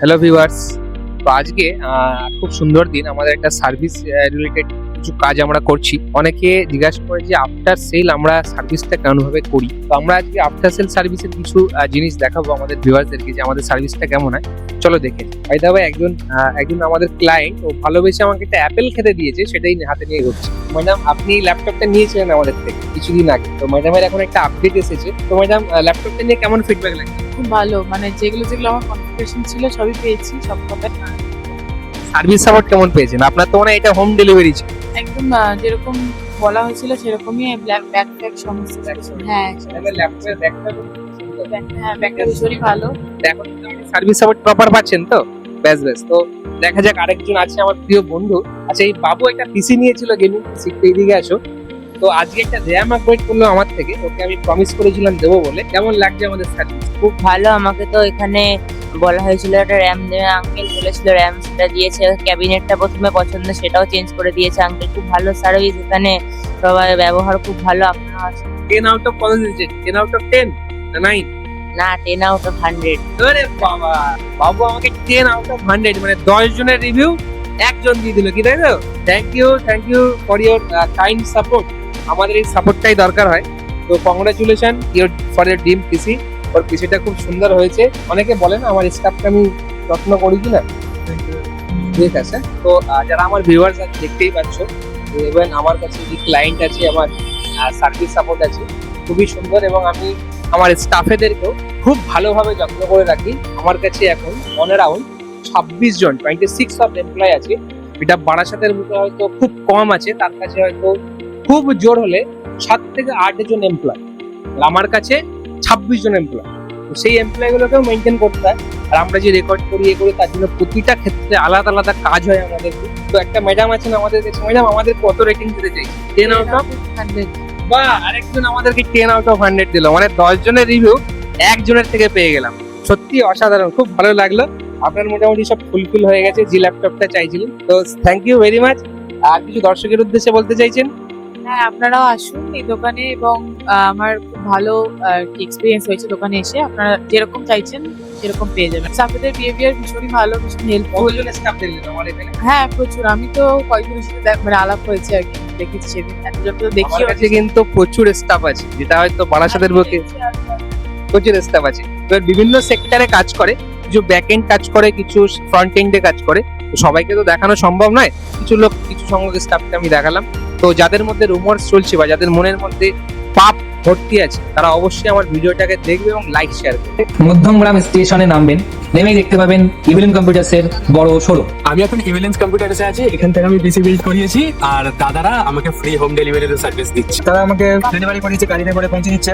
Hello viewers তো আজকে আহ, খুব সুন্দর দিন। আমাদের একটা সার্ভিস রিলেটেড কিছু কাজ আমরা করছি। অনেকে জিজ্ঞাসা করে যে আফটার সেল আমরা সার্ভিসটা কেমনভাবে করি? তো আমরা আজকে আফটার সেল সার্ভিসের কিছু জিনিস দেখাবো আমাদের ভিউয়ার্সদেরকে যে আমাদের সার্ভিসটা কেমন হয়। চলো দেখে ভাই দাদা একজন একজন আমাদের ক্লায়েন্ট ও ভালোবেসে আমাকে একটা অ্যাপেল খেতে দিয়েছে সেটাই হাতে নিয়ে ঘুরছে। ম্যাডাম আপনি ল্যাপটপটা নিয়েছিলেন আমাদের থেকে কিছুদিন আগে। তো ম্যাডামের এখন একটা আপডেট এসেছে। তো ম্যাডাম ল্যাপটপটা নিয়ে কেমন ফিডব্যাক লাগে খুব ভালো। মানে যেগুলো যেগুলো আমার কনফিগারেশন ছিল সবই পেয়েছি সব কথা সার্ভিস সাপোর্ট কেমন পেয়েছেন? আপনার তো মনে হয় এটা হোম ডেলিভারি ছিল। একদম যেরকম বলা হয়েছিল সেরকমই ব্ল্যাক ব্যাক প্যাক সমস্ত কিছু। হ্যাঁ ল্যাপটপের ব্যাগটা হ্যাঁ ব্যাগটা ভীষণই ভালো। এখন সার্ভিস সাপোর্ট প্রপার পাচ্ছেন তো? ব্যাস ব্যাস। তো দেখা যাক আরেকজন আছে আমার প্রিয় বন্ধু। আচ্ছা এই বাবু একটা পিসি নিয়েছিল গেমিং পিসি এইদিকে আসো। তো আজকে একটা র্যাম আপগ্রেড করল আমার থেকে। ওকে আমি প্রমিস করেছিলাম দেবো বলে। কেমন লাগছে আমাদের সার্ভিস খুব ভালো আমাকে তো এখানে বলা হয়েছিল একটা র্যাম দেবে আঙ্কেল বলেছিল র্যাম সেটা দিয়েছে ক্যাবিনেটটা প্রথমে পছন্দ সেটাও চেঞ্জ করে দিয়েছে আঙ্কেল খুব ভালো সার্ভিস এখানে সবাই ব্যবহার খুব ভালো আপনার। টেন আউট অফ কত দিয়েছে? Ten out of ten nine না টেন আউট অফ হান্ড্রেড আরে বাবা বাবু আমাকে টেন আউট অফ হান্ড্রেড মানে দশ জনের রিভিউ একজন দিয়ে দিল কি তাই তো? Thank you thank you for your kind support আমাদের এই সাপোর্টটাই দরকার হয়। তো কংগ্রাচুলেশন ইউর ফর ইউর ডিম পিসি ওর পিসিটা খুব সুন্দর হয়েছে। অনেকে বলেন আমার স্টাফকে আমি যত্ন করি কিনা? ঠিক আছে। তো যারা আমার ভিউয়ার্স আছে দেখতেই পাচ্ছ এবং আমার কাছে যে ক্লায়েন্ট আছে, আমার সার্ভিস সাপোর্ট আছে, খুবই সুন্দর এবং আমি আমার স্টাফেদেরকেও খুব ভালোভাবে যত্ন করে রাখি। আমার কাছে এখন অন অ্যারাউন্ড ছাব্বিশ জন টোয়েন্টি সিক্স অফ এমপ্লয় আছে। এটা বারাসাতের মধ্যে হয়তো খুব কম আছে, তার কাছে হয়তো খুব জোর হলে সাত থেকে আট জন এমপ্লয় আমার কাছে ছাব্বিশ জন এমপ্লয় তো সেই এমপ্লয় গুলোকেও মেনটেন করতে হয়। আর আমরা যে রেকর্ড করি, এ করি, তার জন্য প্রতিটা ক্ষেত্রে আলাদা আলাদা কাজ হয় আমাদের। তো একটা ম্যাডাম আছেন আমাদের কাছে ম্যাডাম আমাদের কত রেটিং দিতে চাই? টেন আউট অফ হান্ড্রেড বা আরেকজন আমাদেরকে টেন আউট অফ হান্ড্রেড দিল। মানে দশ জনের রিভিউ একজনের থেকে পেয়ে গেলাম। সত্যি অসাধারণ, খুব ভালো লাগল। আপনার মোটামুটি সব ফুলফিল হয়ে গেছে, যে ল্যাপটপটা চাইছিলেন। তো থ্যাংক ইউ ভেরি মাচ আর কিছু দর্শকের উদ্দেশ্যে বলতে চাইছেন? হ্যাঁ আপনারাও আসুন এই দোকানে এবং আমার খুব ভালো এক্সপিরিয়েন্স হয়েছে দোকানে এসে। আপনারা যেরকম চাইছেন সেরকম পেয়ে যাবেন। স্টাফেদের বিহেভিয়ার ভীষণই ভালো ভীষণ হেল্পফুল হ্যাঁ প্রচুর। আমি তো কয়েকজনের সাথে মানে আলাপ হয়েছে আর কি দেখেছি সেদিন। এতজন তো দেখি আমার কিন্তু প্রচুর স্টাফ আছে যেটা হয়তো বারাসাতের বুকে প্রচুর স্টাফ আছে। এবার বিভিন্ন সেক্টরে কাজ করে কিছু ব্যাক এন্ড কাজ করে কিছু ফ্রন্ট এন্ডে কাজ করে। সবাইকে তো দেখানো সম্ভব নয়। কিছু লোক কিছু সংখ্যক স্টাফকে আমি দেখালাম। তো যাদের মধ্যে রুমার্স চলছে বা যাদের মনের মধ্যে পাপ ভর্তি আছে তারা অবশ্যই আমার ভিডিওটাকে দেখবে এবং লাইক শেয়ার করবে। মধ্যমগ্রাম স্টেশনে নামবেন নেমেই দেখতে পাবেন ইভিলেন কম্পিউটার্স এর বড় শোরুম আমি এখন ইভিলেন্স কম্পিউটার্সে আছি এখান থেকে আমি পিসি বিল্ড করিয়েছি আর দাদারা আমাকে ফ্রি হোম ডেলিভারির সার্ভিস দিচ্ছে। তারা আমাকে ডেলিভারি করিয়েছে গাড়িতে করে পৌঁছে দিচ্ছে।